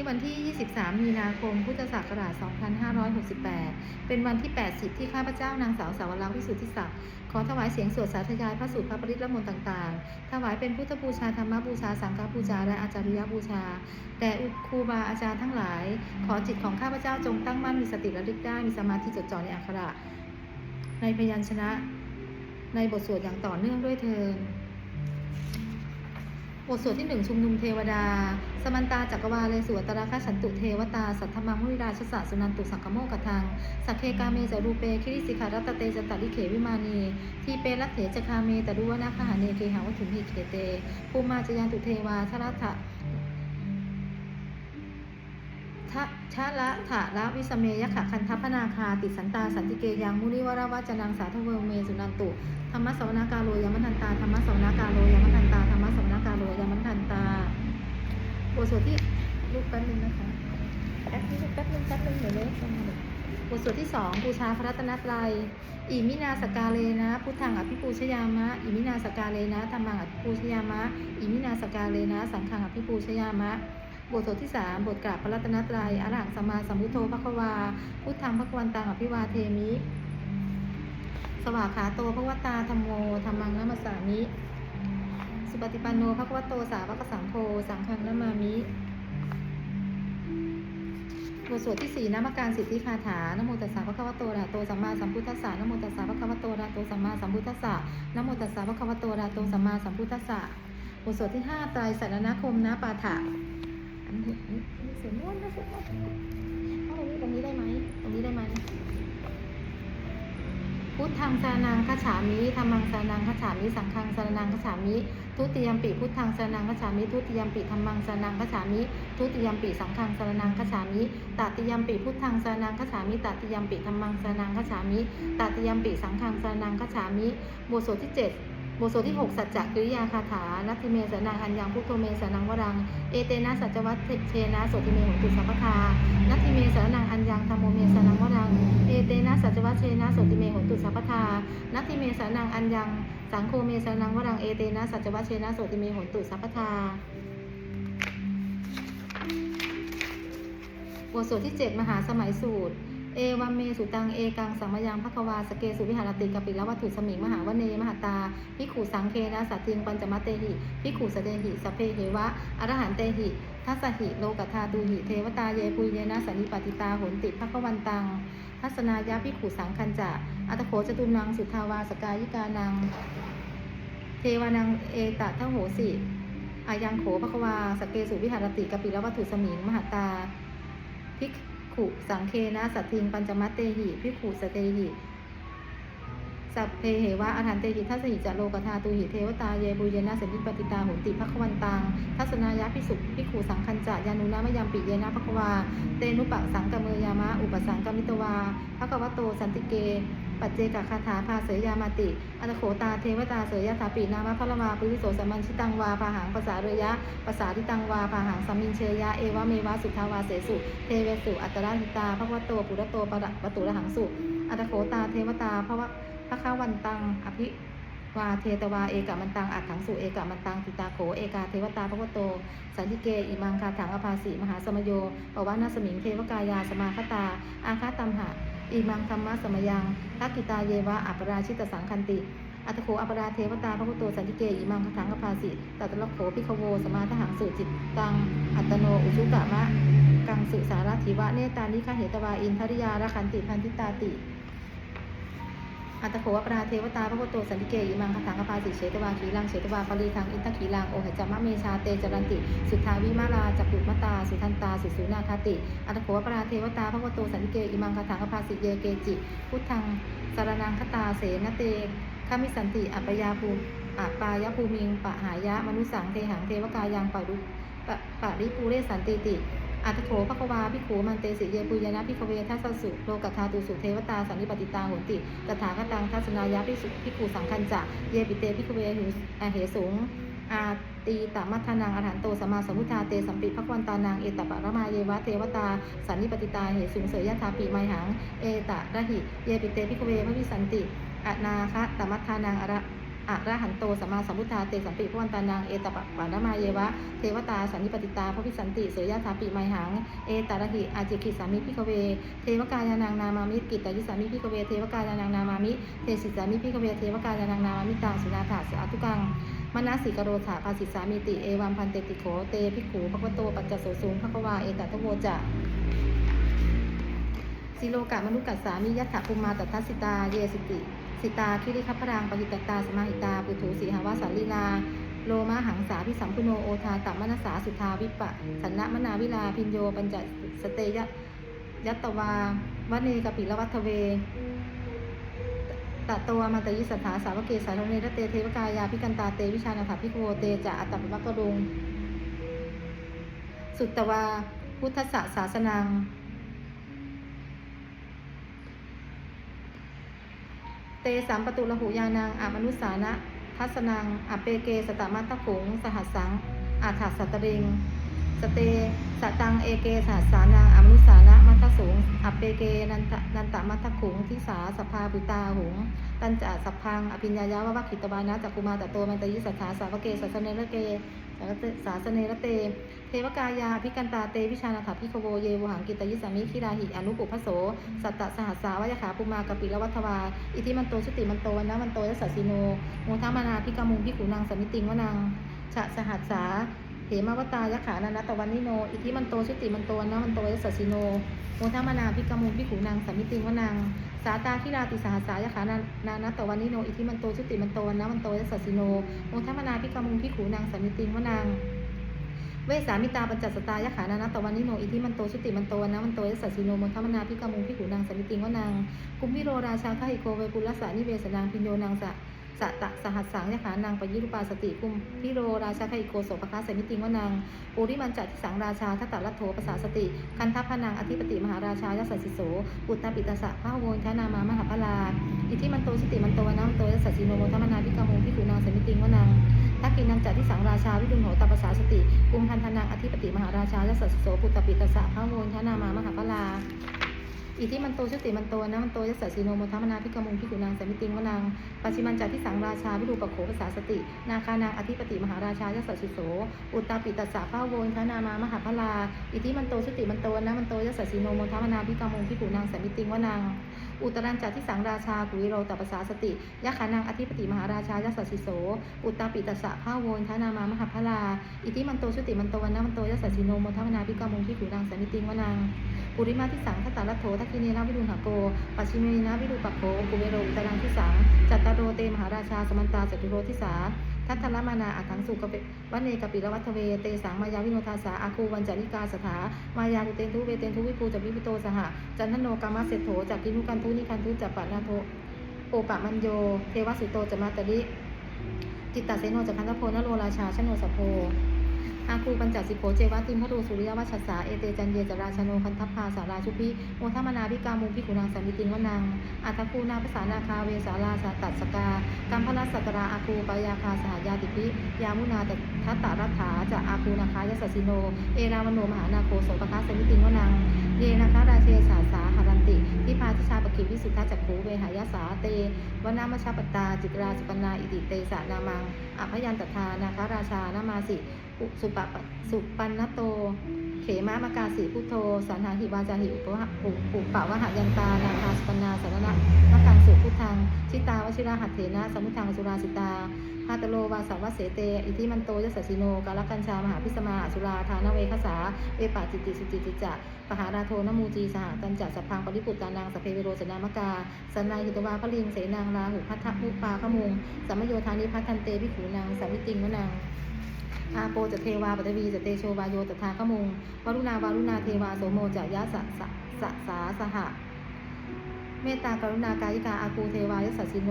นี้วันที่ 23 มีนาคม พุทธศักราช 2568 เป็นวันที่ 80 ที่ข้าพเจ้านางสาวสาวรักษ์วิสุทธิศักดิ์ขอถวายเสียงสวดสาธยายพระสูตรพระปริตรลมนต์ต่างๆ ถวายเป็นพุทธบูชาธรรมบูชา สังฆบูชา และอาจาริยบูชาแด่ครูบาอาจารย์ทั้งหลาย ขอจิตของข้าพเจ้าจงตั้งมั่นมีสติระลึกได้มีสมาธิจดจ่อในอักขระ ในพยัญชนะ ในบทสวดอย่างต่อเนื่องด้วยเทิน บทสวดที่หนึ่งชุมนุมเทวดา สมันตาจักรวาเลสวตราคฉันตุเทวตา สัทธมังมุริราชสะสุนันตุสังคโมกทัง สักเคกาเมจารูเปคิริสิขารัตเตจตัลิเขวิมานี ทีเปรัตเถจคาเมตรุวนาคหาเนเคหาวัตถุมิเขเต ภูมาจยันตุเทวาชรัตะทะชะละถะละวิสเมยขะคันทัพนาคา ติสันตา สันติเกยังมุนิวราวจนังสาทเวเมสุนันตุ ธรรมะสวนากาโลยามันทันตา ธรรมะสวนากาโลยามันทันตา ธรรมะสวนาโลยามันทันตาบทสวดที่ลูกแป๊บนึงนะคะแป๊บนึงแป๊บนึงแป๊บนึงเดี๋ยวเลยบทสวดที่สองบูชาพระรัตนตรัยอิมินาสกาเลนะ พุทธังอภิปูชยามะ อิมินาสกาเลนะธรรมังอภิปูชยามะ อิมินาสกาเลนะ สังฆังอภิปูชยามะ บทสวดที่สามบทกราบพระรัตนตรัยอรหังสัมมาสัมพุทโธพระควา พุทธังพระควันตังอภิวาเทมิ สวากขาโตพระวตาธรรมโมธรรมังนัมสสามิ สุปฏิปันโนพระควโตสาวกสังโฆสังฆังนามามิบทสวดที่สี่นามการสิทธิคาถานโมตัสสะพระควโตระโตสัมมาสัมพุทธัสสะนโมตัสสะพระควโตระโตสัมมาสัมพุทธัสสะนโมตัสสะพระควโตระโตสัมมาสัมพุทธัสสะบทสวดที่ห้าไตรสันนคมนะปาฐะอันนี้เสียงม้วนนะเสียงม้วนเอาตรงนี้ตรงนี้ได้ไหมตรงนี้ได้ไหม พุทธังสารนังคฉามิธรรมังสารนังคฉามิ สังฆังสารนังคฉามิ ทุติยมปีพุทธังสารนังคฉามิ ทุติยมปีธรรมังสารนังคฉามิ ทุติยมปีสังฆังสารนังคฉามิตติยมปีพุทธังสารนังคฉามิตติยมปีธรรมังสารนังคฉามิตติยมปีสังฆังสารนังคฉามิ บทสวดที่เจ็ด บทสวดที่ 6 สัจจกิริยาคาถานัตถิเมสนังอัญญังพุทโธเมสนังวรัง เอเตนะสัจวัตเชนะโสติเมหงตุสัพพทานัตถิเมสนังอัญญังธรรมโมเมสนังวรัง เอเตนะสัจวัตเชนะโสติเมหงตุสัพพทานัตถิเมสนังอัญญัง สังโฆเมสนังวรัง เอเตนะสัจวัตเชนะโสติเมหงตุสัพพทาบทสวดที่ 7 มหาสมัยสูตร เอวัมเมสุตัง เอกังสัมมยังภควาสเกสุวิหารติกปิลวัตถุสมิงมหาวเนมหาตาพิขูสังเคนะสัตติงปัญจมัตเตหิพิขูสเตหิสเพเหวะอรหันเตหิทัสหิโลกัทาตูหิเทวตาเยปุยเยนะสันนิปติตาโหนติภควันตัง ทัศนายาพิขูสังคันจะอัตโขจตุนังสุทาวาสกายิกานัง เทวานังเอตทะโหสิอายังโขภควาสเกสุวิหารติกปิลวัตถุสมิงมหาตาพิก ขุสังเคนะสัตทิงปัญจมัตเตหิพิขุสเตหิสัพเพเหวะอาหานเตหิทัสหิจะโลกธาตุหิเทวตาเยบุเยนะสันติปติตาหุนติภควันตังทัศนายะพิสุพิขูสังคัญจะยานุนามยามปิเยนะภควา เตนุปะสังกเมยามะ อุปสังกมิตวาภควโตสันติเก ปัจเจกคาถาภาเสยยามาติ อัตโขตาเทวตาเสยยถาปีนามะพระมาปุริโสสัมมันชิตังวาปาหังภาษาเรยะภาษาทิตังวาปาหังสัมมินเชยะเอวะเมวะสุทาวาเสสุ เทเวสุอัตตราหิตาภควโตปุระโตปะปตุระหังสุอัตโขตาเทวตาภวะพระขาวันตังอภิวาเทตวาเอกมันตังอักขังสุเอกมันตังติตาโขเอกาเทวตาภควโต สันติเกอิมังคาถังอภาสีมหาสมโยปวานาสมิงเทวกายาสมาคตา อาคาตัมหะ อิมังธรรมะสมยังทักกิตาเยวะอัปราชิตสังคันติ อัตโขอัปราเทวตาพระพุทโตสันติเกอิมังคถังกภาสิตัตตะโขพิคโวสมาทหังสุจิตตัง อัตโนอุชุกะมะ กังสุสารถิวะเนตานิฆาเหตวาอินทริยาระคันติพันธิตาติ อัตโขอัปราเทวตาพระพุทโตสันติเกอิมังคาถังอภาสิเฉตวาขีลังเฉตวาปรีทังอินทขีลังโอหจามะเมชาเตจรันติ สุทาวิมาลาจักขุมตา สุทันตาสุสุนาคาติ อัตโขอัปราเทวตาพระพุทโตสันติเกอิมังคาถังอภาสิเยเกจิ พุทธังสารนังคตาเสนเตขามิสันติอัปยาภูมิอัปายภูมิงปะหายะมนุสังเทหังเทวกายังปะรุปะปะริปูเรสันติติ อัตโขภควาพิขูมันเตสิเยปุยนะพิขเวทัสสุโลกัทาตุสุเทวตาสันนิปติตาโหนติตถาคตังทัศนายาพิสุพิขูสังคัญจะเยปิเตพิขเวหุอเหสูงอาตีตมัทธานังอรหันโตสมาสมุทาเตสัมปิภควันตานางเอตปะระมาเยวะเทวตาสันนิปติตาเหสูงเสยยะธาปีไมหังเอตระหิเยปิเตพิขเวพระวิสันติอนาคะตมัทธานังอระ อะระหันโตสัมมาสัมพุทธาเตสัมปิพวันตานังเอตปะปานามายยวะ เทวตาสันนิปติตาพระพิสันติเสยยะถาปิไมหัง เอตาระหิอาจิกิสามิพิกเว เทวกายานางนามามิกิตตายิสามิพิกเว เทวกายานางนามามิ เทสิสามิพิกเว เทวกายานางนามามิตังสุนาถาสอาตุกังมนาสิกโรธาภาสิสามิติเอวัมพันเตติโขเตภิขูภควโตปัจจโสสูงภควาเอตตะโวจะ สิโลกะมนุกัสสามิยัตถภูมาตัทธสิตา เยสิติ สิตาคิริคัพรังปหิตตาสมาหิตา ปุถุสีหาวาสาลีลา โลมาหังสาพิสัมพุโนโอทาตัมมนัสสาสุทาวิปะ สันนะมนาวิลาพินโยปัญจสเตยะยัตตวาวเนกปิละวัตเวตะตวมันตยิสถาสาวกเกสาโนเนรเตเทวกายาพิกันตาเตวิชานาถาพิโกเตจะอัตตปิวักกรุง สุตตวาพุทธสสาสนัง เตสามประตูละหูยานางอามนุสานะ ทัศนังอเปเกสตามาตะขงสหัสสัง อาถาสัตตริง สเตสตังเอเกสหัสสานังอมนุสานะมัตสูงอปเปเกนันตนันตมัตขุงทิสาสภาปุตาหุงตันจะสัพพังอภิญญายาวะวัคขิตบานะจักกุมาตะโตมันตยิสัทธาสาวเกสัสเนระเกสาสเนระเต เทวกายาพิกันตาเตวิชานาถพิคโวเยวหังกิตยิสามิคิราหิอนุปุพโส สัตตสหัสสาวยขาปุมากปิละวัฏวา อิทิมันโตชุติมันโตวันนะมันโตยสสสิโนโมทามานาพิกามุงพิขุนางสมิติงวนังฉะสหัสสา เหมาวตายะขานานัตตวันนิโน อิทิมันโตชุติมันโตนะมันโตยสสสิโนโมทามนาพิกามุงพิขุนางสมิติงวนังสาตาคิราติสหสายะขานานานัตตวันนิโน อิทิมันโตชุติมันโตนะมันโตยสสสิโนโมทามนาพิกามุงพิขุนางสมิติงวนังเวสามิตาปัญจสตายะขานานาตวันนิโนอิทิมันโตชุติมันโตนะมันโตยสัสสิโนมนทมนาพิกามุงพิขุนางสมิติงวนางกุมพิโรราชาคหิโกเวปุลสานิเวสนางพิญโยนางสะ สตะสหัสสังยขานางปยิรุปาสติกุมพิโรราชาคหิโกโสภคาสมิติงวนางปุริมันจัดสังราชาทัตตะรัตโถภาษาสติ คันทัพพนางอธิปติมหาราชายสัสสิโสอุตตปิตสะพระโวนทนามามหาพลาอิทิมันโตชุติมันโตนะมันโตยสัสสิโนโมนทมนาพิกามุงพิขุนางสมิติงวนางทักกินังจัดที่สังราชาวิดุลโหตปัสสาสติกุมพันธนังอธิปติมหาราชาและสัสโสปุตตปิตสะพระโวนทนามามหาพลา อิทิมันโตชุติมันโตนะมันโตยสสสิโนโมทัมนาพิกมุงพิกุนางสมิติงวนางปัชิมันจัดที่สังราชาวิรูปโขภาษาสติ นาคานางอธิปติมหาราชายสสิโส อุตตปิตสะพ้าโวนทนามามหาพลา อิทิมันโตชุติมันโตนะมันโตยสสสิโนโมทัมนาพิกมุงพิกุนางสมิติงวนาง อุตรันจัดที่สังราชากุวิโรตปัสสาสติยะขานางอธิปติมหาราชายสัสสิโส อุตตปิตสะพระโวนทานามามหาพลา อิทิมันโตชุติมันโตวันนะมันโตยสสสิโนโมทัมนาพิกามุงพิกุนางสมิติงวนางปุริมาทิสังทัตตาลัทโถทักคิเนนะวิรุณหโกปัจฉิเมนะวิรูปักโขกุเมโรอุตรังทิสังจัตตาโรเตมหาราชาสมันตาจตุโรทิสา ทัตตละมานาอัถังสุกเปวันเนกปิระวัฏเว เตสังมายาวิโนทาสาอาคูวันจาริกาสถามายาอุเตนทุเวเตนทุวิภูจวิปิโตสหะจันทโนกามาเสถโถจากกินุกันทุนิคันทุจัปปะนาโทโอปะมัญโย เทวสุโตจมาตริจิตตเสโนจักขันธโพนโรราชาชโนสพโพ อาคูปัญจสิโพเจวะติมพรูสุริยวัชสาเอเตจันเยจราชโนคันทัพพาสาราชุพิโมทัมนาพิกามุพิกุนางสัมมิตินวนางอัตคูนาภาษานาคาเวสาราสาตัสกากัมพนัสสตราอาคูปยาคาสหายาติพิยามุนาตทัตตารัฐาจะอาคูนาคายสสิโน เอรามโนมหานาโคโสปคาสมิตินวนาง เยนาคาราเชสาสาหารันติทิพาทิชาปกิวิสุทธาจักขูเวหายาสาเตวนามชาปตา จิตราสุปนาอิติเตสานามังอภยันตทานาคาราชานามาสิอุสุปปะสุปันนโต เขมามากาสีพุทโธสันหาหิวาจาหิอุปหะอุปปะวะหายันตานาคาสปนาสารณะมะกังสุพุทธังชิตาวชิราหัตเถนะสมุทังสุราสิตาาตโลวาสาวะเสเต อิทิมันโตยสสสิโน กาลกัญชามหาพิสมาสุราธานเวคสาเวปาจิตติสุจิติจะปหาราโทนมูจีสหตันจัสัพพังปริปุตตานางสเพเวโรสนามกาสันนายหิตวาพลิงเสนางลาหุพัทธมุปาขมุงสัมมโยธานิพัทันเตวิขูนางสาวิติงวนางอาโปจะเทวาปตวีจะเตโชวาโยตถาขมุงวรุณาวารุณาเทวาโสโมจะยะสะสะสะสาสหะเมตตากรุณากายิกาอาคูเทวายสัสสิโน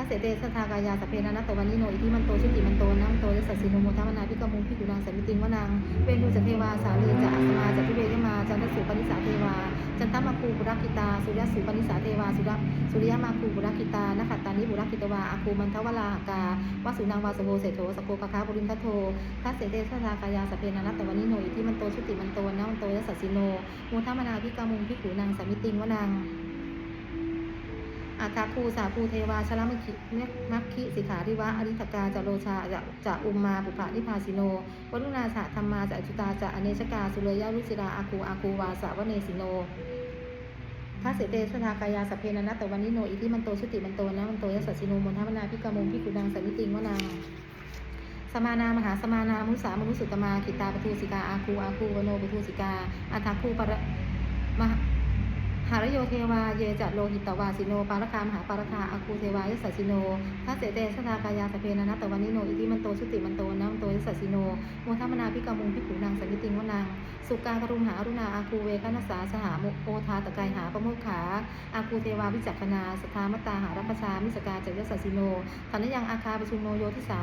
ทัสเสเตสทากายาสเพนะนัตตวันนิโนอิทิมันโตชุติมันโตนัมโตยสัสสิโนโมทัมนาพิกมุงพิกุนางสมิติงวนางเวนุจเทวาสาลีจะอัสมาจะพิเวกมาจันทสุปนิสาเทวาจันทมาคูบุรักิตาสุริยสุปนิสาเทวาสุรสุริยมาคูบุรักิตานขัตตานิบุรักิตวาอาคูมันทวลาหกาวสุนางวาสโวเสโถสโกคาคาบุรินทโททัสเสเตสทากายาสเพนะนัตตวันนิโนอิทิมันโตชุติมันโตนัมโตยสัสสิโนโมทัมนาพิกมุงพิกุนางสมิติงวนาง อาคาคูสาภูเทวาชลมัคคิมัคคิสิขาริวะอริทกาจโรชาจะจะอุมมาปุปะนิพาสิโนวรุณาสะธรรมาจะจุตาจะอเนชกาสุเรยะรุจิราอาคูอาคูวาสาวเนสิโนถ้าเสเตสทากายาสเพนันะตวันนี้โนอิทิมันโตชุติมันโตนะมันโตยสสสิโนมนทวนาพิกามุงพิกุดังสันิติงวนาสมานามหาสมานามุสามนุสุตมาคิตาปทุสิกาอาคูอาคูวโนปทุสิกาอัฏฐคูปรมหา หารโยเทวาเยจะโลหิตตวาสิโน ปารคามหาปารคาอาคูเทวายสสสิโนถ้าเสเตสทากายาสเพนันะตวันิโน อิทิมันโตชุติมันโตนะมันโตยสสสิโนโมทมนาพิกามุงพิกุดังสันนิติงวนาสุกากรุมหาอรุณาอาคูเวคนัสสาสหามุโอทาตะกายหาประโมขขาอาคูเทวาวิจักขณาสทามตาหารัปชามิสกาจยสสสิโนธนยังอาคาปชุมโนโยทิสา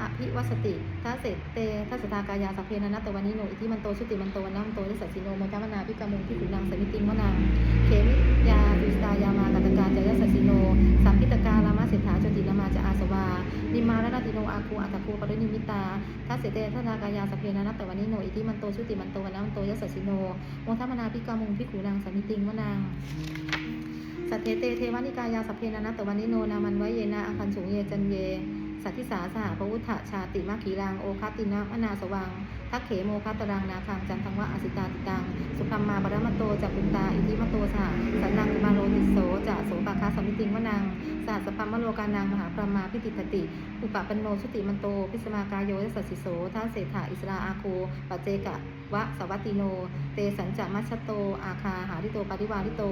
อภิวัสติทัสเสเตทัสตากายาสัพเพนันตะวันนิโนอิทิมันโตชุติมันโตวันนัมโตยสสสิโนโมทมนาพิกามุงพิกุนังสมิติงวนังเขมิยาตุสตายามากัตกาจายสสสิโนสัมพิตกาลามาเสถาจตินามาจะอาสวานิมาลนาติโนอาคูอัตคูปรินิมิตาทัสเสเตทัสตากายาสัพเพนันตะวันนิโนอิทิมันโตชุติมันโตวันนัมโตยสสสิโนโมทัมนาพิกามุงพิขูนางสมิติงวนางสัทเทเตเทวานิกายาสัพเพนานัตตวันนิโนนามันไวเยนาอังคันสูงเยจันเย สัทธิสาสหพวุฒะชาติมาขีรัง โอคัตตินะมนาสวัง ทักเขโมคัตรังนาคังจันทังวะอสิตาติตัง สุพัมมาบรมโตจักกุนตา อิทิมโตสหสันนังมาโรติโสจะโสปาคาสมิติงวานางสหัสพัมมโลกานางมหาปรมาพิติตติ อุปปันโนชุติมันโต พิสมากายโยยสัสสิโสท้าเศรษฐาอิสราอาโคปัจเจกะวะสวัตติโน เตสัญจมัชโต อาคาหาริโตปาริวาริโต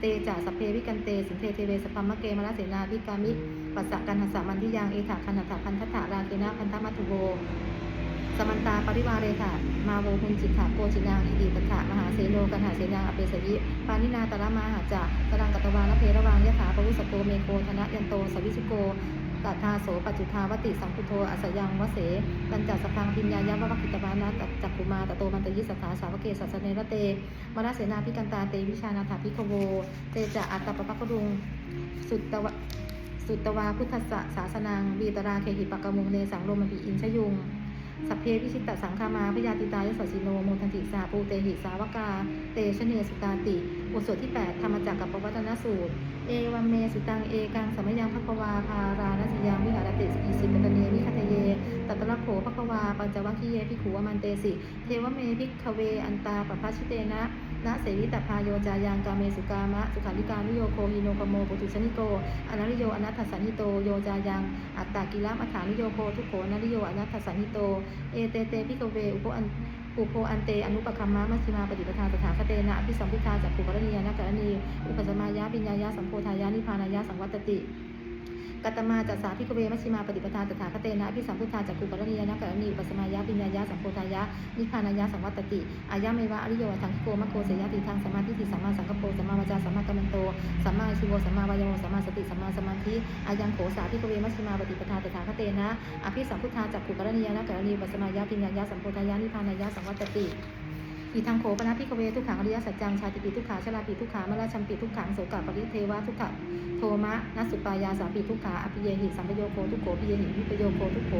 เตจ่าสเพวิกันเตสินเทเทเวสพัมมะเกมระเสนาพิกามิปัสสะกันหัสสะมันทิยังเอถาคันหัสสะพันทัตถาราเกนะพันธมัตุโวสมันตาปริวาเรค่ะมาโวหุนจิตถาโกจินางอิดิตถะมหาเสโลกันหาเสนางอเปสยิปานินาตระมาหาจะตรังกัตวานเพระวังยะถาปวุสโกเมโกธนะยันโตสวิสุโก ตถาโสปัจจุทาวติสังคุโทอัสยังวเสตันจัสสพังพิญญายะวะวะกิตบานะจักกุมาตโตมันตยิสถาสาวเกสัสเนระเตมรเสนาพิกันตาเตวิชานาถาพิกโวเตจะอัตตปปะกดุงสุตตวะสุตตวาพุทธสสะสาสนังวีตราเคหิปะกมุงเนสังโลมปิอินชยุง สัพเพวิชิตตสังคามาพยาติตายสัสิโนโมทันติสาปูเตหิสาวกา เตชเนสุตาติบทสวดที่ 8 ธรรมจักรกับปวัตนสูตร เอวัมเมสุตังเอกังสมัยยังภควาภารานัสยามวิหารติสีสิปตเนวิคตเยตัตตะโขภควาปัญจวัคคีเยพิขูวมันเตสิ เทวเมพิกขเวอันตาปภัชชิเตนะ นะเสวิตพาโยจายังกาเมสุกามะ สุขาริกานิโยโคหิโนกโมปุตุชนิโกอนาริโยอนัตถสันหิโตโยจายัง อัตตากิลามอัฐานิโยโคทุโขนาริโยอนัตถสันหิโต เอเตเตพิกเวอุปอันอุโพอันเตอนุปคัมมะมัชฌิมาปฏิปทาตถาคเตนะอภิสัมพุทธาจักขุกรณียนะกรณี อุปสมายะปิญญายะสัมโพธายะนิพพานายะสังวัตติ กัตมาจัสสาพิกเวมัชิมาปฏิปทาตถาคเตนะอภิสัมพุทธาจักขุกรณียนะกรณีอุปสมายะปิญญายะสัมโพธายะนิพพานายะสังวัตติอายะเมวะอริโยทังโกมะโคเสยติทางสมมาทิฏฐิสัมมาสังกปโปสัมมาวจาสัมมากัมมันโตสัมมาอาชีโวสัมมาวายโมสัมมาสติสัมมาสมาธิอายังโขสาพิกเวมัชิมาปฏิปทาตถาคเตนะอภิสัมพุทธาจักขุกรณียนะกรณีอุปสมายะปิญญายะสัมโพธายะนิพพานายะสังวัตติ อีทางโขปนะพิกเวทุกขังอริยสัจจังชาติปีทุกขาชราปีทุกขามราชัมปีทุกขังโสกาปริเทวะทุกขะโทมะนัสุปายาสาปีทุกขาอภิเยหิสัมปโยโคทุกโขปิเยหิวิปโยโคทุกโข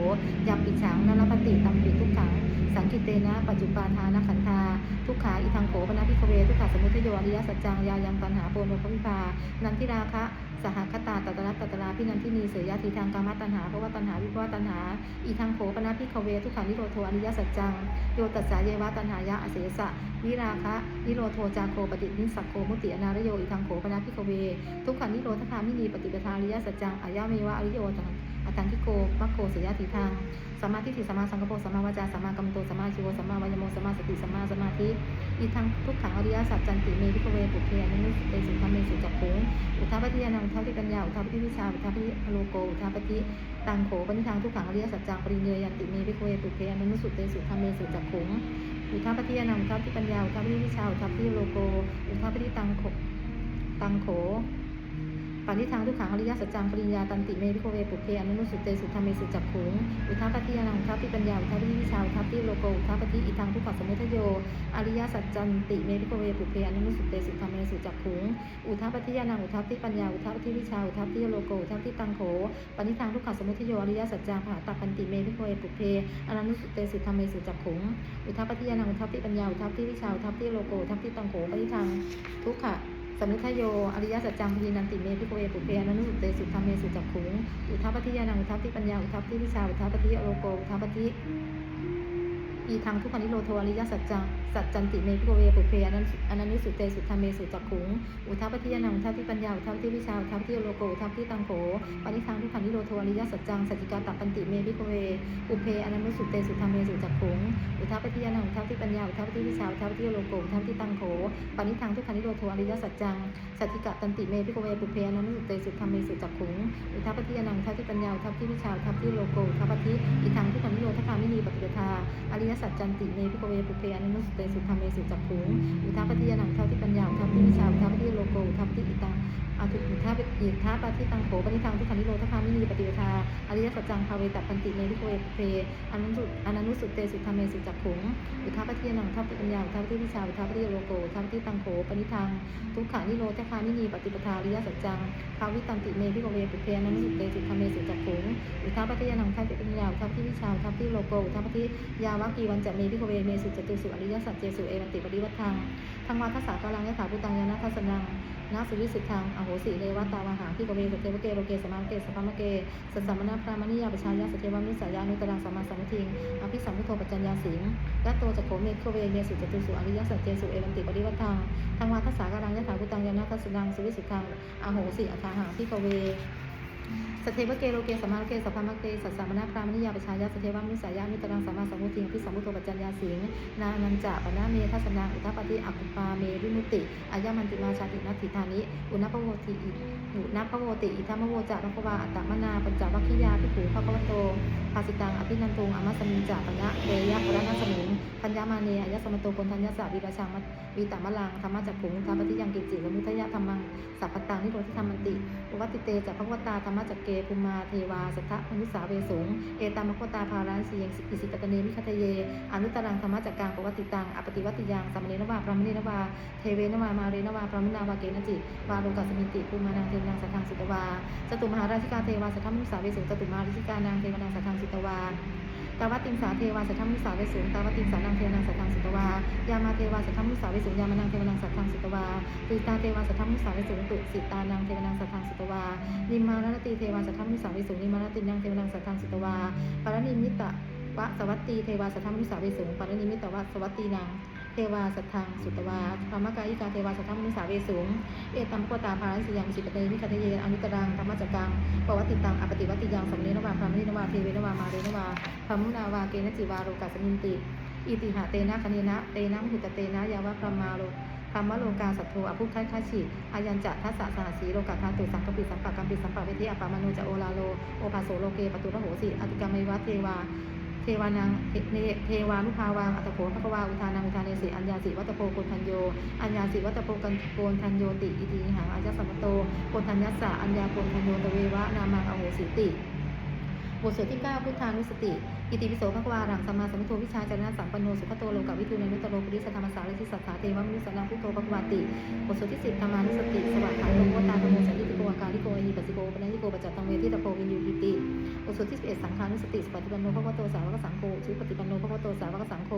ยัมปิฉังนรปฏิตัมปีทุกขังสังคิเตนะปัจจุปาทานขันธาทุกขาอีทางโขปนะพิกเวทุกขาสมุทโยอริยสัจจังยายังตันหาโปนโมภวิภานันทิราคะ สหคตาตัตระตัตระพินันทินีเสยยาทีทางกามตันหาเพราะว่าตันหาวิภวตันหา อีทางโผปนะพิคเวทุกขานิโรโทอริยสัจจังโยตัสสาเยวะตันหายะอเสสะวิราคะนิโรโทจาโคปฏินิสสักโคมุติอนารโยอีทางโผปนาพิคเว ทุกขันนิโรธคามินีปฏิปทาอริยสัจจังอายะเมวะอริโยตัง อัตังคิโกมัคโคสยติทังสัมมาทิฏฐิสัมมาสังกปรสัมมาวาจาสัมมากัมมันโตสัมมาชีวสัมมาวายโมสัมมาสติสัมมาสมาธิอีทังทุกขังอริยสัจจันติเมพิกเวปุเพอนุสเตสุธรรมเมสุจักขุงอุทาปฏิยานังอุทาปฏิปัญญาอุทาปฏิวิชาอุทาปฏิโลโกอุทาปฏิตังโขปนิทางทุกขังอริยสัจจังปริเยยันติเมพิกเวปุเพอนุสุเตสุธรรมเมสุจักขุงอุทาปฏิยานังอุทาปฏิปัญญาอุทาปฏิวิชาอุทาปฏิโลโกอุทาปฏิตังโขตังโข ปานิทางทุกขังอริยสัจจังปริญญาตันติเมพิโคเวปุเพอนุนุสุเตสุธรรมเมสุจักขุงอุทาปฏิยานังทาปฏิปัญญาอุทาปฏิวิชาอุทาปฏิโลโกอุทาปฏิอิทังทุกขสมุทโยอริยสัจจันติเมพิโคเวปุเพอนุนุสุเตสุธรรมเมสุจักขุงอุทาปฏิยานังอุทาปฏิปัญญาอุทาปฏิวิชาอุทาปฏิโลโกอุทาปฏิตังโขปานิทางทุกขสมุทโยอริยสัจจังผาตัปันติเมพิโคเวปุเพอนุนุสุเตสุธรรมเมสุจักขุงอุทาปฏิยานังอุทาปฏิปัญญาอุทาปฏิวิชาอุทาปฏิโลโกอุทาปฏิตังโขปฏิทังทุกขะ สมิทโย อริยสัจจังพีนันติเมพิโกเอปุเพนันุสุเตสุธรรมเมสุจักขุงอุทัปปฏิยานังอุทัปปิปัญญาอุทัปปิวิชาอุทัปฏิโลโกอุทัปฏิ อีทางทุกขนิโรโทอริยสัจจังสัจจันติเมพิโกเวปุเพอนันอนันตุสุเตสุธรรมเมสุจักขุง อุทัปปฏิยานังอุทัปฏิปัญญาอุทัปฏิวิชาอุทัปฏิโลโกอุทัปฏิตังโขปณิทางทุกขนิโรโทอริยสัจจังสัจจิกาตัปันติเมพิโกเวอุเพอนันตุสุเตสุธรรมเมสุจักขุง อุทัปปฏิยานังอุทัปฏิปัญญาอุทัปฏิวิชาอุทัปฏิโลโกอุทัปฏิตังโขปณิทางทุกขนิโรโทอริยสัจจังสัจจิกะตันติเมพิโกเวปุเพอนันตุเตสุธรรมเมสุจักขุงอุทัปปฏิยานังอุทัปฏิปัญญาอุทัปฏิวิชาอุทัปฏิโลโกอุทัพปฏิอิทังทุกขนิโรธคามินีปฏิปทาอริยสัจจันติเมพิโกเวปุเพอนันตุเตสุธรรมเมสุจักขุงอุทัปปฏิยานังเท่าที่ปัญญาอุทัปฏิวิชาอุทัปฏิโลโกอุทัปฏิอิตา อาทุอุทัปอิทัปฏิตังโขปณิทังทุกขานิโรธคามินีปฏิปทาอริยสัจจังภาเวตัปันติเมพิโกเวปุเพอนันตุอนันุสุเตสุธรรมเมสุจักขุงอุทัปปฏิยนังทัปฏิปัญญาอุทัปฏิวิชาอุทัปฏิโลโกทัพปฏิตังโขปณิทังทุกขานิโรธคามินีปฏิปทาอริยสัจจังภาวิตันติเมพิโกเวปุเพอนันุสุเตสุธรรมเมสุจักขุงอุทัปปฏิยนังทัพพิปัญญาอุทัพพิวิชาอุทัพพิโลโกอุทัพพิยาวากีวันจะเมพิโกเวเมสุจตุสุอริยสัจเจสุเอวันติปริวัฏังทังวาทัสสะกาลังยะถาภูตังยานาทัสนังนาสุวิสุทธังอัโหสิเลวัตตาวาหาพิโกเวสเทวเกโลเกสมามเกสพามเกสัสสมนาพรามณียาปชายาสเทวามิสายานุตรังสัมมาสัมพุทิงอภิสัมพุโทปัจจัญญาสิงยัตโตจักโขเมฆโกเวเมสุจตุสุอริยสัจเจสุเอวันติปริวัตังทางวาทัสสากรังยถากุตังยานาคัสสุนังสุวิสุทังอโหสิอัฏฐาหาพิกเว สเทวเกโลเกสัมมาเกสัพพามเกสัสสามนาพรามนิยาปชายาสเทวามิสายามิตรังสัมมาสัมพุทิงพิสัมพุโตปัจจัญญาสิงนานันจะปนาเมทัสนังอุทปฏิอัปปปาเมวิมุติอายามันติมาชาตินัตถิธานิอุณปโวติอิอุณปโวติอิทัมโวจะนภวาอัตตมนาปัญจวัคคียาภิกขุภควโตภาสิตังอภินันตุงอมัสมิจะปัญญะเรยะปุรณสมิงปัญญามาเนอายะสมโตปนทัญญาสาวิราชังมวีตามะลังธรรมะจักขุงทัปฏิยังกิจิสมุทยะธรรมัง สัพพตังนิโรธิธรรมันติอุวัติเตจะพระวตาธรรมจักเกภูมาเทวาสัทธมนุสาเวสงเอตามโคตาภาราสียังอิสิกตเนมิคตเย อนุตรังธรรมจักกังปวัติตังอปติวัติยังสัมเนนวาพรหมเนนวา เทเวนวามาเรนวาพรหมนาวาเกนจิวาโลกัสมินติภูมานางเทวนางสัทธังสิตวาจตุมหาราชิกาเทวาสัทธมนุสาเวสงจตุมหาราชิกานางเทวนางสัทธังสิตวา ตาวติงสาเทวาสัทธมุสาเวสุงตาวติงสานังเทวนังสัทธังสิตวายามาเทวาสัทธมุสาเวสุงยามานังเทวนังสัทธังสิตวาตุตาเทวาสัทธมุสาเวสุงตุสิตานังเทวนังสัทธังสิตวานิมานติเทวาสัทธมุสาเวสุงนิมานตินังเทวนังสัทธังสิตวาปารณิมิตะวะสวัตตีเทวาสัทธมุสาเวสุงปารณิมิตะวะสวัตตีนังเทวาสัทธังสุตวาธรรมกายิกาเทวาสัทธมุสาเวสุงเอตัมโคตาภาริสยังสิกเตมิคเทเยอนุตรังธรรมจักังปวัติตังอปติวัติยังสมเน นวาพรหมเนวาเทเวนวามาเรนวาพรหมุนาวาเกณจิวาโรกัสมินติ อิติหะเตนะคเนนะเตนะมุตเตนะยาวะพรมาโลธรรมโลกาสัทโทอภุทัยทัชิอายัญจะทัสสะสหสีโลกาธาตุสังกปิสัมปะกัมปิสัมปะเวทีอัปปามโนจะโอลาโลโอภาโสโลเกปตุระโหสิอติกรรมยวะเทวาเทวานังเทวานุภาวังอัตโขภควาอุทานังอุทานเนสิอัญญาสิวัตโพโกณทัญโย อัญญาสิวัตโพกันโกนทัญโยติ อิติหังอาญาสัมโตโกนทัญญัสสะอัญญาโกนทัญโยตเววะนามังอโหสิติ บทสวดที่ 9 พุทธานุสติอิติปิโสภควาหลังสัมมาสัมพุทโธวิชาจารณะสัมปันโนสุขโตโลกวิทูในนุตโรปุริสธรรมสารทิสัทธาเทวมนุสนังพุทโธภควาติบทสวดที่10ธรรมานุสติสวัสดิ์ขันโลวตาธโมสันติโกอาการิโกอิปัสสิโกปนัญญิโกปัจจตังเวทิตโพวินยูหิติบทสวดที่11สังฆานุสติสปฏิปันโนภควโตสาวกสังโฆชุปฏิปันโนภควโตสาวกสังโฆ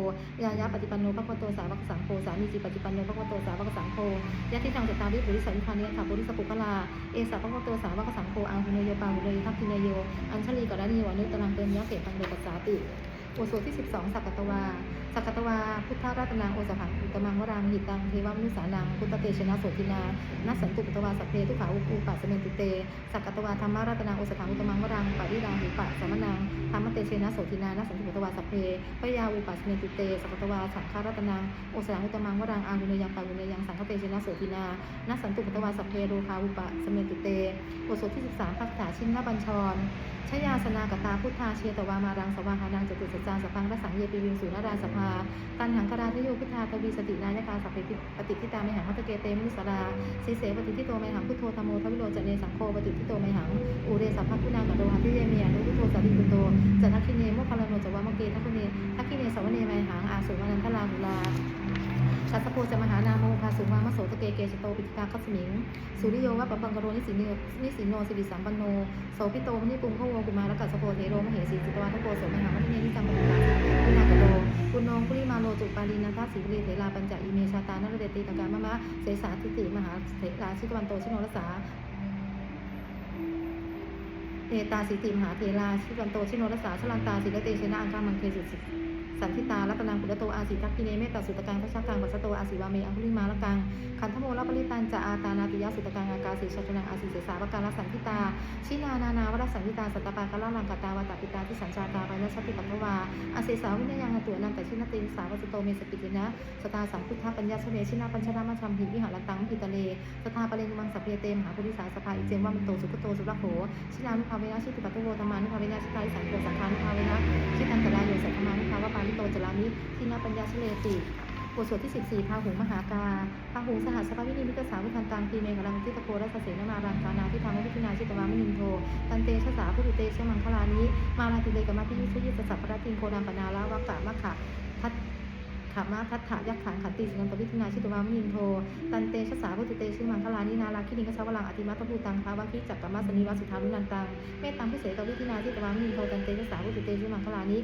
ยายาปฏิปันโนภควโตสาวกสังโฆสามีจิปฏิปันโนภควโตสาวกสังโฆยะทิทังจตาวิปุริสัยพานิยถาปุริสปุคลาเอสาภควโตสาวกสังโฆอังคุเนโยปาหุเนยทัพพิเนโยอัญชลีกรณีวานุตรังเติมยะเกตังเดปัสสาติโอโสที่ 12 สักกตวา สักตวาพุทธรัตนังโอสถังอุตมังวรังหิตังเทวมนุสานังพุทธเตชนะโสตินานัสสันตุปตวาสัพเพทุขาอุปูปัสเมนตุเตสักตวาธรรมรัตนังโอสถังอุตมังวรังปาริรังหิปะสมนังธรรมเตชนะโสตินานัสสันตุปตวาสัพเพปยาอุปัสเมนตุเตสักตวาสังฆรัตนังโอสถังอุตมังวรังอาหุเนยังปาหุเนยังสังฆเตชนะโสตินานัสสันตุปตวาสัพเพโรคาอุปะสเมนตุเตบทสวดที่ 13พักษาชินนบัญชรชยาสนากตาพุทธาเชตวามารังสวาหานังจตุสัจจาสพังรสังเยปิวิงสุนราสาตันหังคาราทโยพุทธาทวีสตินายกาสัพเพปฏิทิตาไมหังมัตเกเตมนุสราสีเสปฏิทิโตไมหังพุทโธธรรมโมทวิโรจเนสังโฆปฏิทิโตไมหังอุเรสัพพคุณากโดหะทิเยเมียนุพุทโธสัตติปุโตจันทคิเนโมคคาลโนจวามเกทัคคุเนทัคคิเนสวเนไมหังอาสุวันันทลาหุลา ชัสสโพจะมหานาโมภาสุมามโสตเกเกชโตปิติกาคัสมิง สุริโยวัปปะปังกโรนิสิเนนิสิโนสิริสัมปันโนโสพิโตมณิปุงพะโวกุมารกัสสโพเทโรมเหสีจิตวาทโกโสมหามัทเนนิจังปฏิตาพุนากโดปุณโนกุลิมาโลจุปาลีนันทสิริเถลาปัญจอิเมชาตานรเดติตการมะมะเสสาทิติมหาเถราชิตวันโตชิโนรสาเอตาสิติมหาเทราชิวันโตชิโนรสาชลันตาสิลเตชนะอังคามังเคสุสิ สันทิตาลักนังปุรโตอาสิทักกิเนเมตตาสุตกังพระชักกังปัสโตอาสิวาเมอังคุลิมาละกังขันธโมลปริตันจะอาตานาติยสุตกังอากาสิชัตนังอาสิเสสาวการสันทิตา ชินานานาวรสันติตาสัตตปาคละลังกตาวตาปิตาที่สัญชาตาไปและชติปัตวาอาเสสาวินยังตัวนันแต่ชินติสาวสโตเมสกิจินะสตาสัมพุทธปัญญาชเนชินาปัญชนามาชัมหิวิหารตังมิตะเลสตาปเรนมังสัพเพเตมหาปุริสาสภาอิเจมวัมโตสุขโตสุรโขชินานุภาเวนะชิติปัตโวธรรมานุภาเวนะชิตาอิสังโฆสังฆานุภาเวนะชิตันตราโยสัทธมานุภาวะปาลิโตจลานิทินาปัญญาชเลติบทสวดที่ 14พาหุงมหากาพาหุงสหัสภาวินิมิตสาวิทันตังทีเมกลังทิตโกรัสเสนมารังกานาที่ทำให้พิจนาชิตวามินินโท ตันเตชะสาพุทธเตชะมังคลานิมาลาติเลกมาพิยุชยิสสัพพะติงโคดัมปนาละวะกกะมะขะทัตขามะทัตถะยักขังขันติสินันตวิทนาชิตวามินินโท ตันเตชะสาพุทธเตชะมังคลานินาลาคินิกชาวลังอติมัตตภูตังภาวะคิจักกรรมสนิวาสุธารุนันตังเมตตังพิเศษกวิทินาชิตวามินินโท ตันเตชะสาพุทธเตชะมังคลานิ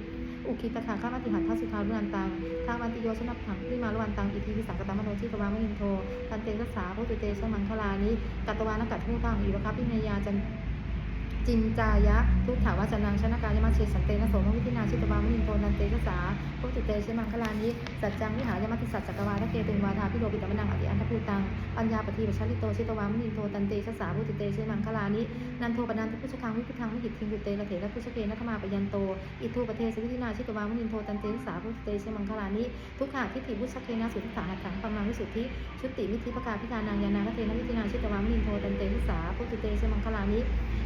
อุคิตถาข้ามติหัตทัสุทารุนันตังทางวันติโยชนะถังที่มาลวันตังอิทิวิสังกตามโนชิตวามนินโทตันเตรัสสาพุทธเตชะมังคลานิกัตวานักกัตทูตังอีวะคับพินยาจัน จินจายะ ทุกถาวาจนังชนะกายมาเชสันเตนะโสมวิทินาชิตวามนินโทตันเตรัสาพุทธเตชมังคลานิสัจจังวิหายมัติสัจจกวาทะเกตุวาทาพิโรปิตมนังอติอันทภูตัง ปัญญาปฏิปัชลิโตชิตวามนินโทตันเตชะสาพุทธเตชมังคลานิ นันโทปนันทพุชคังวิพุทังวิหิตทิงกุเตระเถระพุชเกนัคมาปยันโต อิทูปเทสวิธินาชิตวามุนินโทตันเตสาพุทธเตชมังคลานิ ทุกขาทิฏฐิพุชเกนะสุทธิขาหัตถังปัมังวิสุทธิ ชุติวิธิปกาพิการนางยานางเทนะวิธินาชิตวามุนินโทตันเตสาพุทธเตชมังคลานิ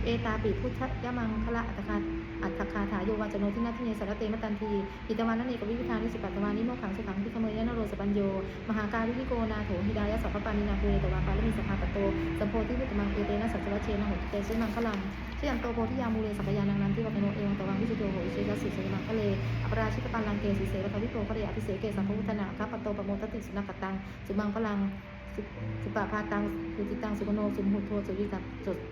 เอตาปิพุทธยมังคละอัตคาอัตคาถาโยวาจโนทินาทิเนสารเตมตันทีอิตวานันเอกวิวิธานิสิปัตวานิโมขังสุขังพิขเมยนโรสปัญโย มหาการวิธิโกนาโถหิดายะสัพปานินาเกตวาปาลมิสภาปโตสัมโพธิวิตมังเกเตนะสัจวัชเชนะหติเตชมังคลังชยันโตโพธิยามูเลสัพยานังนันที่วัปโนเอวังตวังวิจุโตโหอิเชยสิสมังคะเลอปราชิตปันลังเกสิเสวัตวิโตภริยาภิเสเกสัมภวุฒนาคัปโตปโมตติสุนักตังสุมังพลัง สุปาพาตังสุจิตังสุโนสุมุโทสุวิตัจ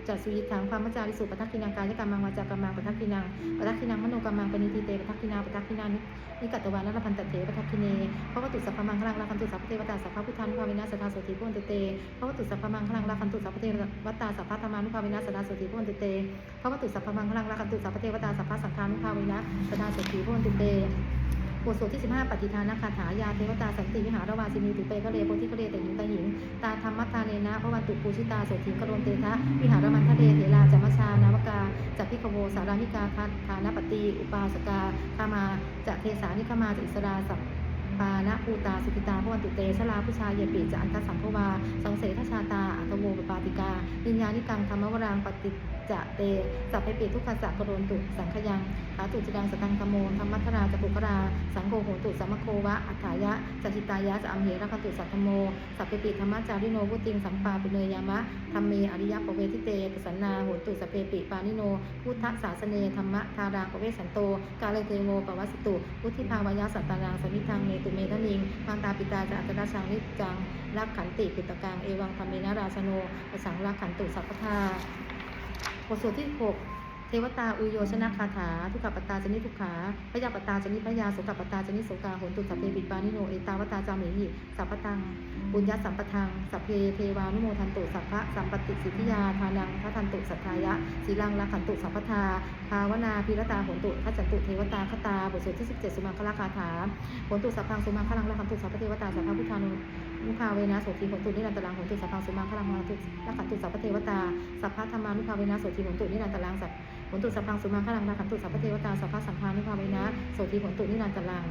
จัสุยิทังความมจจาริสุปทักขินังกายกรรมังวาจากรรมังปทักขินังปทักขินังมโนกรรมังปณิทิเตปทักขินาปทักขินานินิกัตตวานัลพันตเถปทักขิเนพระวตุสัพพมังคลังลาคันตุสัพเทวตาสัพพพุทธานุภาเวนะสัทธาโสติพุนเตเตพระวตุสัพพมังคลังลาคันตุสัพเทวตาสัพพธรรมานุภาเวนะสัทธาโสติพุนเตเตพระวตุสัพพมังคลังลาคันตุสัพเทวตาสัพพสังฆานุภาเวนะสดาสติพวนติเต บทสวดที่ 15 ปฏิทานาคาถายาเทวตาสันติวิหารวาสินีตุเปกะเลโพธิกะเลแต่หญิงตาหิง ตาธรรมัทธาเนนะพระวันตุปูชิตาโสถิงกรนเตทะวิหารมันทะเดเถราจัมชานาวกาจักพิขโวสารามิกาทัตฐานปฏิอุปาสกาคามาจะเทสานิคมาจะอิสราสัพปานะภูตาสุขิตาพระวันตุเตชลาผู้ชายเยปิจะอันตสัมภวา สังเสทชาตาอัตโวปปาติกาวิญญาณิกังธรรมวรางปฏิ จะเตสัพเพปิทุกขสักโรนตุสังขยังหาตุจิดังสตังธโมธรรมัทราจปุครา สังโฆโหตุสัมมโควะ อัฏฐายะจัจิตายะจะอัมเหระคตุสัทธโม สัพเพปิธรรมจาริโนวุติงสัมปาปุเนยามะธรรมเมอริยปเวทิเตปสันนาโหตุสัพเพปิปานิโน พุทธศาสเนธรรมะทารังปเวสันโต กาเลเทโมปวัสตุพุทธิภาวยาสัตตารังสมิทังเมตุเมทนิงมังตาปิตาจะอัตตาชังนิจังรักขันติปิตกังเอวังธรรมเมนาราชโนสังรักขันตุสัพพทา บทสวดที่6เทวตาอุโยชนะคาถา ทุกขปตาจนิทุกขาพยาปตาจนิพยาโสกปตาจนิโสกาโหนตุสัพเพปิปานิโนเอตาวตาจามิหิสัพพตังบุญญาสัมปทังสัพเพเทวานุโมทันตุสัพพะสัมปติสิทธิยาทานังทัทันตุสัทธายะสีลังลักขันตุสัพพทาภาวนาพิรตาโหนตุขจันตุเทวตาคตาบทสวดที่17สุมังคลาคาถาโหนตุสัพพังสุมังคลังลักขันตุสัพพเทวตาสัพพพุทธานุมุขาเวนะโสทีโหนตุนิรันตรังโหนตุสัพพังสุมาพลังมาตุรักขันตุสัพพเทวตาสัพพะธรรมานุภาเวนะโสทีโหนตุนิรันตรังสัพผลตุสัพพังสุมาฆลังมาขันตุสัพพเทวตาสัพพะสังฆานุภาเวนะโสทีผลตุนิรันตรัง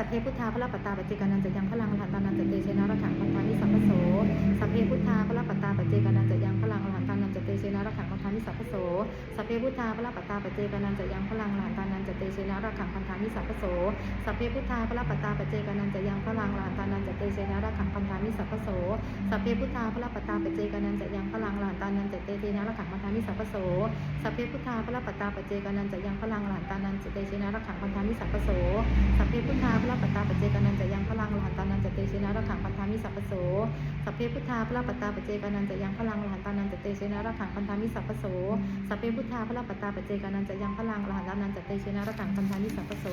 สัพเพพุทธาพระปัตตาปัจเจกานันจะยังพลังอรหันตานันจะเตเชนะระขังพันธานิสัพพโสสัพเพพุทธาพระปัตตาปัจเจกานันจะยังพลังอรหันตานันจะเตเชนะระขังพันธานิสัพพโสสัพเพพุทธาพระปัตตาปัจเจกานันจะยังพลังอรหันตานันจะเตเชนะระขังพันธานิสัพพโสสัพเพพุทธาพระปัตตาปัจเจกานันจะยังพลังอรหันตานันจะเตเชนะระขังพันธานิสัพพโสสัพเพพุทธาพระปัตตาปัจเจกานันจะยังพลังอรหันตานันจะเตเชนะระขังพันธานิสัพพโสสัพเพพุทธาพระปัตตาปัจเจกานันจะยังพลังอรหันตานันจะเตเชนะระขังพันธานิสัพพโสสัพเพพุทธาระระปตตาปเจกานันจะยังพลังอรหันตานันจะเตชินะระขังพันธามิสัพพโสสัพเพพุทธาพระปตตาปเจกานันจะยังพลังอรหันตานันจะเตชินะระขังพันธามิสัพพโสสัพเพพุทธาพระปตตาปเจกานันจะยังพลังอรหันตานันจะเตชินะระขังพันธามิสัพพโส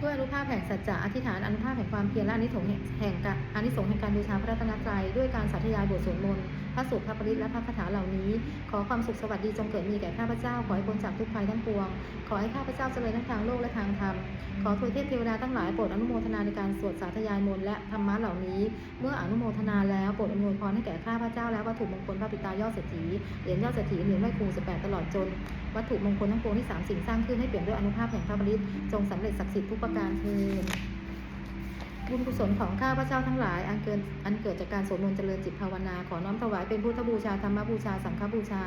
ด้วยอนุภาพแห่งสัจจะอธิษฐานอนุภาพแห่งความเพียรและอานิสงส์แห่งการอนิสงส์แห่งการบูชาพระรัตนตรัยด้วยการสาธยายบทสวดมนต์ พระสูตรพระปริตและพระคาถาเหล่านี้ ขอความสุขสวัสดีจงเกิดมีแก่ข้าพเจ้า ขอให้พ้นจากทุกภัยทั้งปวง ขอให้ข้าพเจ้าเจริญทั้งทางโลกและทางธรรม ขอทวยเทพเทวดาทั้งหลายโปรดอนุโมทนาในการสวดสาธยายมนต์และธรรมะเหล่านี้ เมื่ออนุโมทนาแล้วโปรดอำนวยพรให้แก่ข้าพเจ้าและวัตถุมงคลพระปิตายอดเศรษฐีเหรียญยอดเศรษฐีหรียญไหว้ครูสิบแปดตลอดจนวัตถุมงคลทั้งปวงที่สามสิ่งสร้างขึ้นให้เปลี่ยนด้วยอนุภาพแห่งพระบริตจงสำเร็จศักดิ์สิทธิ์ทุกประการเทอญ บุญกุศลของข้าพระเจ้าทั้งหลาย อันเกินอันเกิดจากการสวดมนต์เจริญจิตภาวนา ขอน้อมถวายเป็นพุทธบูชาธรรมบูชา สังฆบูชา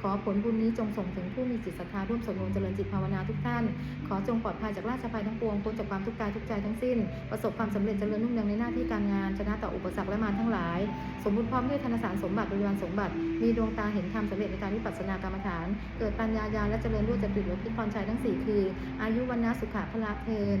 ขอผลบุญนี้จงส่งถึงผู้มีจิตศรัทธาร่วมสวดมนต์เจริญจิตภาวนาทุกท่าน ขอจงปลอดภัยจากราชภัยทั้งปวงพ้นจากความทุกข์กายทุกใจทั้งสิ้น ประสบความสำเร็จเจริญรุ่งเรืองในหน้าที่การงาน ชนะต่ออุปสรรคและมารทั้งหลาย สมบูรณ์พร้อมด้วยธนสารสมบัติบริวารสมบัติ มีดวงตาเห็นธรรมสำเร็จในการวิปัสสนากรรมฐาน เกิดปัญญาญาณและเจริญด้วยจตุรพิพรชัยทั้งสี่คือ อายุวันนะสุขะพละเพลิน